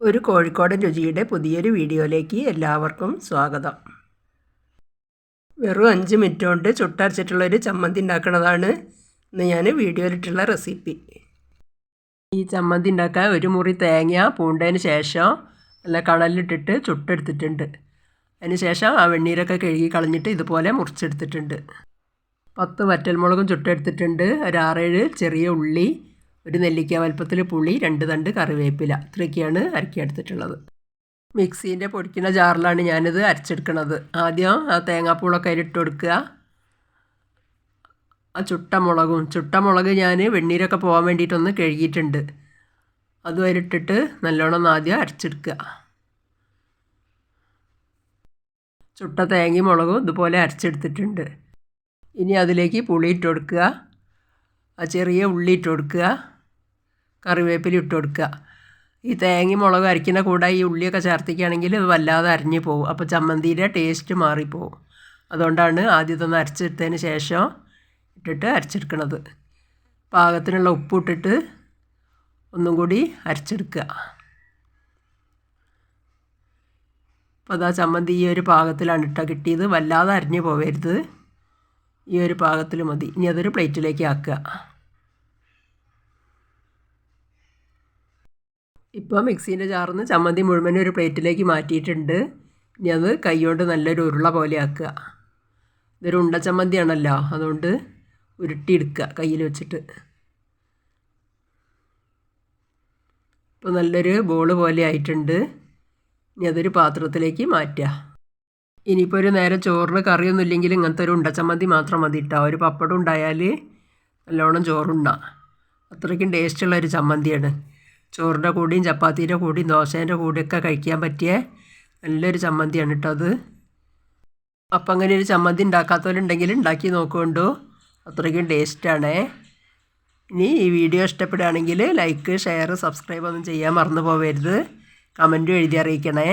ഒരു കോഴിക്കോടൻ രുചിയുടെ പുതിയൊരു വീഡിയോയിലേക്ക് എല്ലാവർക്കും സ്വാഗതം. വെറും അഞ്ച് മിനിറ്റ് കൊണ്ട് ചുട്ടരച്ചിട്ടുള്ളൊരു ചമ്മന്തി ഉണ്ടാക്കുന്നതാണ് ഇന്ന് ഞാൻ വീഡിയോയിലിട്ടുള്ള റെസിപ്പി. ഈ ചമ്മന്തി ഉണ്ടാക്കാൻ ഒരു മുറി തേങ്ങ പൂണ്ടതിന് ശേഷം നല്ല കണലിട്ടിട്ട് ചുട്ടെടുത്തിട്ടുണ്ട്. അതിന് ശേഷം ആ വെണ്ണീരൊക്കെ കഴുകി കളഞ്ഞിട്ട് ഇതുപോലെ മുറിച്ചെടുത്തിട്ടുണ്ട്. പത്ത് വറ്റൽമുളകും ചുട്ടെടുത്തിട്ടുണ്ട്. ഒരു ആറേഴ് ചെറിയ ഉള്ളി ഒരു നെല്ലിക്ക വലുപ്പത്തിൽ പുളി രണ്ട് തണ്ട് കറിവേപ്പില. ഇത്രയൊക്കെയാണ് അരക്കിയെടുത്തിട്ടുള്ളത് മിക്സീന്റെ പൊടിക്കുന്ന ജാറിലാണ് ഞാനിത് അരച്ചെടുക്കുന്നത് ആദ്യം ആ തേങ്ങാപ്പൂളൊക്കെ അതിലിട്ട് കൊടുക്കുക. ആ ചുട്ട മുളകും ചുട്ട മുളക് ഞാൻ വെണ്ണീരൊക്കെ പോകാൻ വേണ്ടിയിട്ടൊന്ന് കഴുകിയിട്ടുണ്ട്. അതും അതിലിട്ടിട്ട് നല്ലോണം ആദ്യം അരച്ചെടുക്കുക. ചുട്ട തേങ്ങയും മുളകും ഇതുപോലെ അരച്ചെടുത്തിട്ടുണ്ട്. ഇനി അതിലേക്ക് പുളി ഇട്ട് കൊടുക്കുക. ആ ചെറിയ ഉള്ളി ഇട്ട് കൊടുക്കുക. കറിവേപ്പില ഇട്ട് കൊടുക്കുക. ഈ തേങ്ങ മുളക് അരയ്ക്കുന്ന കൂടെ ഈ ഉള്ളിയൊക്കെ ചേർത്തിക്കുകയാണെങ്കിൽ അത് വല്ലാതെ അരിഞ്ഞു പോകും. അപ്പോൾ ചമ്മന്തിയുടെ ടേസ്റ്റ് മാറിപ്പോവും. അതുകൊണ്ടാണ് ആദ്യത്തൊന്ന് അരച്ചെടുത്തതിന് ശേഷം ഇട്ടിട്ട് അരച്ചെടുക്കണത്. പാകത്തിനുള്ള ഉപ്പ് ഇട്ടിട്ട് ഒന്നും കൂടി അരച്ചെടുക്കുക. അപ്പോൾ അതാ ചമ്മന്തി ഈ ഒരു പാകത്തിലാണ് ഇട്ട കിട്ടിയത്. വല്ലാതെ അരിഞ്ഞു പോവരുത്. ഈ ഒരു പാകത്തിൽ മതി. ഇനി അതൊരു പ്ലേറ്റിലേക്ക് ആക്കുക. ഇപ്പോൾ മിക്സീന്റെ ചാർന്ന് ചമ്മന്തി മുഴുവനും ഒരു പ്ലേറ്റിലേക്ക് മാറ്റിയിട്ടുണ്ട്. ഇനി അത് കൈകൊണ്ട് നല്ലൊരു ഉരുള പോലെ ആക്കുക. ഇതൊരു ഉണ്ട ചമ്മന്തിയാണല്ലോ അതുകൊണ്ട് ഉരുട്ടിയെടുക്കുക കയ്യിൽ വെച്ചിട്ട്. ഇപ്പോൾ നല്ലൊരു ബോൾ പോലെ ആയിട്ടുണ്ട്. ഇനി അതൊരു പാത്രത്തിലേക്ക് മാറ്റുക. ഇനിയിപ്പോൾ ഒരു നേരെ ചോറിന് കറിയൊന്നും ഇല്ലെങ്കിൽ ഇങ്ങനത്തെ ഒരു ഉണ്ടച്ചമ്മന്തി മാത്രം മതി കേട്ടോ ഒരു പപ്പടം ഉണ്ടായാൽ നല്ലോണം ചോറുണ്ടാം അത്രയ്ക്കും ടേസ്റ്റുള്ള ഒരു ചമ്മന്തിയാണ്. ചോറിന്റെ കൂടിയും ചപ്പാത്തീന്റെ കൂടിയും ദോശേന്റെ കൂടിയൊക്കെ കഴിക്കാൻ പറ്റിയ നല്ലൊരു ചമ്മന്തിയാണ് കേട്ടോ അത്. അപ്പം അങ്ങനെ ഒരു ചമ്മന്തി ഉണ്ടാക്കാത്തവരുണ്ടെങ്കിൽ ഉണ്ടാക്കി നോക്കുകൊണ്ടു. അത്രയ്ക്കും ടേസ്റ്റാണേ ഇനി ഈ വീഡിയോ ഇഷ്ടപ്പെടുകയാണെങ്കിൽ ലൈക്ക് ഷെയർ സബ്സ്ക്രൈബ് ഒന്നും ചെയ്യാൻ മറന്നു പോകരുത് കമന്റും എഴുതി അറിയിക്കണേ.